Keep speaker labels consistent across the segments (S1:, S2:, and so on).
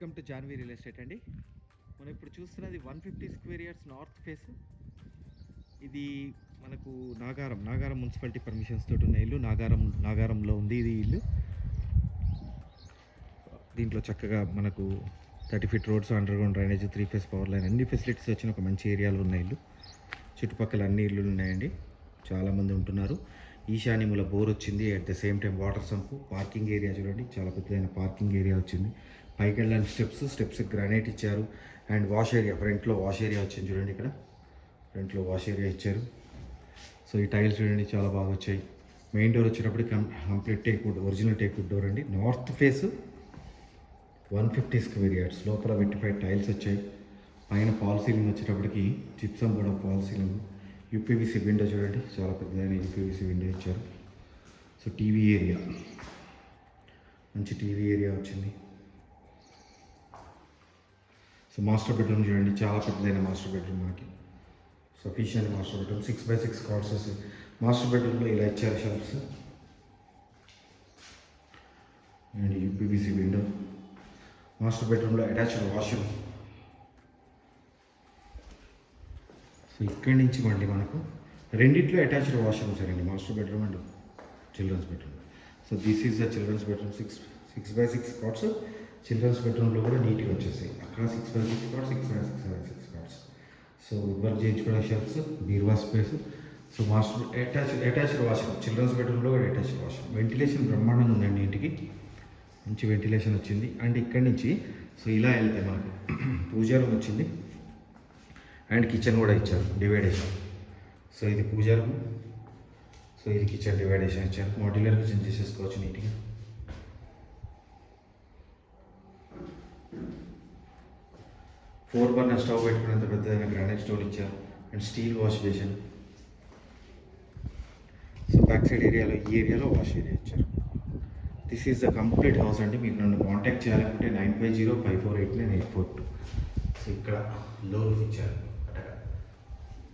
S1: Welcome to Janvi real estate అండి. మనం ఇప్పుడు చూస్తున్నది one fifty square years north face. ఇది మనకు నాగారం నాగారం మున్సిపాలిటీ పర్మిషన్స్ తోటి ఉన్న ఇల్లు. నాగారం నాగారంలో ఉంది ఇది ఇల్లు. దీంట్లో చక్కగా మనకు thirty feet roads under ground drainage three phase power line అన్ని ఫెసిలిటీస్ వచ్చిన ఒక మంచి ఏరియాలో ఉన్న ఇల్లు. చుట్టుపక్కల అన్ని ఇల్లులు ఉన్నాయండి. చాలామంది ఉంటున్నారు. ఈశాన్యముల బోర్ వచ్చింది. At the same time water sump parking area చూడండి. చాలా పెద్దదైన పార్కింగ్ ఏరియా వచ్చింది. పైకి వెళ్ళడానికి స్టెప్స్ స్టెప్స్ గ్రానైట్ ఇచ్చారు. అండ్ వాష్ ఏరియా ఫ్రంట్లో వాష్ ఏరియా వచ్చింది చూడండి ఇక్కడ. ఫ్రంట్లో వాష్ ఏరియా ఇచ్చారు. సో ఈ టైల్స్ చూడండి చాలా బాగా వచ్చాయి. మెయిన్ డోర్ వచ్చేటప్పటికి complete teakwood original teakwood door అండి. North face one fifty square yards. లోపల వెట్టిఫైడ్ టైల్స్ వచ్చాయి. పైన ఫాల్ సీలింగ్ వచ్చేటప్పటికి చిప్సం కూడా ఫాల్ సీలింగ్. యూపీవీసీ విండో చూడండి. చాలా పెద్దదైన యూపీవీసీ విండో ఇచ్చారు. So TV area. మంచి టీవీ ఏరియా వచ్చింది. సో మాస్టర్ బెడ్రూమ్ చూడండి చాలా పెద్దదైన మాస్టర్ బెడ్రూమ్ మనకి. Sufficient master bedroom six by six కార్సెస్ master బెడ్రూమ్లో ఇలా ఇచ్చారు shops and UPVC window master బెడ్రూమ్లో అటాచ్డ్ వాష్రూమ్ సో ఇక్కడి నుంచి మళ్ళీ మనకు రెండిట్లో అటాచ్డ్ వాష్రూమ్స్ అండి master bedroom and children's bedroom so this is the children's bedroom six six by six cards children's బెడ్రూమ్లో కూడా నీట్గా వచ్చేసాయి. అక్కడ six by six cards six by six by six cards so work చేయించుకునే shelves బీర్వా space so master attach attached washroom children's బెడ్రూమ్లో కూడా attached washroom ventilation బ్రహ్మాండంగా ఉందండి ఇంటికి. మంచి వెంటిలేషన్ వచ్చింది. అండ్ ఇక్కడి నుంచి సో ఇలా వెళ్తే మనకు పూజా రూమ్ వచ్చింది. అండ్ కిచెన్ కూడా ఇచ్చారు డివైడేషన్ సో ఇది పూజా రూమ్ సో ఇది కిచెన్ డివైడేషన్ ఇచ్చారు. మాడ్యులర్ కిచెన్ చేసేసుకోవచ్చు నీట్గా ఫోర్ బర్నర్ స్టవ్ పెట్టుకునేంత పెద్దదైన గ్రానైట్ స్టోన్ ఇచ్చారు. And steel wash basin so back side ఏరియాలో ఈ ఏరియాలో వాష్ ఏరియా ఇచ్చారు. This is the complete house అండి. మీరు నన్ను కాంటాక్ట్ చేయాలనుకుంటే nine five zero five four eight nine eight four two so ఇక్కడ లో ఇచ్చారు.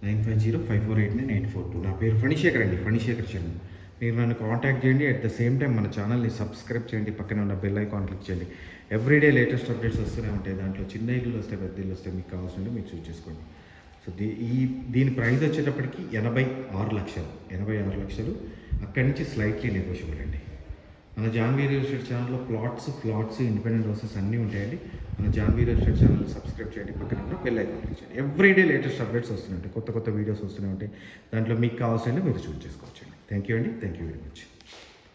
S1: Nine five zero five four eight nine eight four two నా పేరు ఫణిశేఖర్ అండి. ఫణిశేఖర్ చంద్ర మీరు నన్ను కాంటాక్ట్ చేయండి. అట్ ద సేమ్ టైం మన ఛానల్ని సబ్స్క్రైబ్ చేయండి. పక్కన ఉన్న బెల్ ఐకాన్ క్లిక్ చేయండి. ఎవ్రీడే లేటెస్ట్ అప్డేట్స్ వస్తూనే ఉంటాయి. దాంట్లో చిన్న ఇల్లు వస్తే పెద్ద ఇల్లు వస్తే మీకు కావాల్సింది మీరు చూస్ చేసుకోండి. సో దీ ఈ దీని ప్రైస్ వచ్చేటప్పటికి ఎనభై ఆరు లక్షలు. ఎనభై ఆరు లక్షలు. అక్కడి నుంచి స్లైట్లీ నెగోషియబుల్ అండి. మన జాన్వీ రియల్ ఎస్టేట్ ఛానల్లో ప్లాట్స్ ఫ్లాట్స్ ఇండిపెండెంట్ హౌసెస్ అన్నీ ఉంటాయండి. మన Janvi real estate channel subscribe చేయండి. పక్కన ఉన్న బెల్ ఐకాన్ క్లిక్ చేయండి. ఎవ్రీడే లేటెస్ట్ అప్డేట్స్ వస్తున్నాయి కొత్త కొత్త వీడియోస్ వస్తూనే ఉంటాయి. దాంట్లో మీకు కావాల్సిన మీరు చూస్ చేసుకోవచ్చండి. థ్యాంక్ యూ అండి. Thank you very much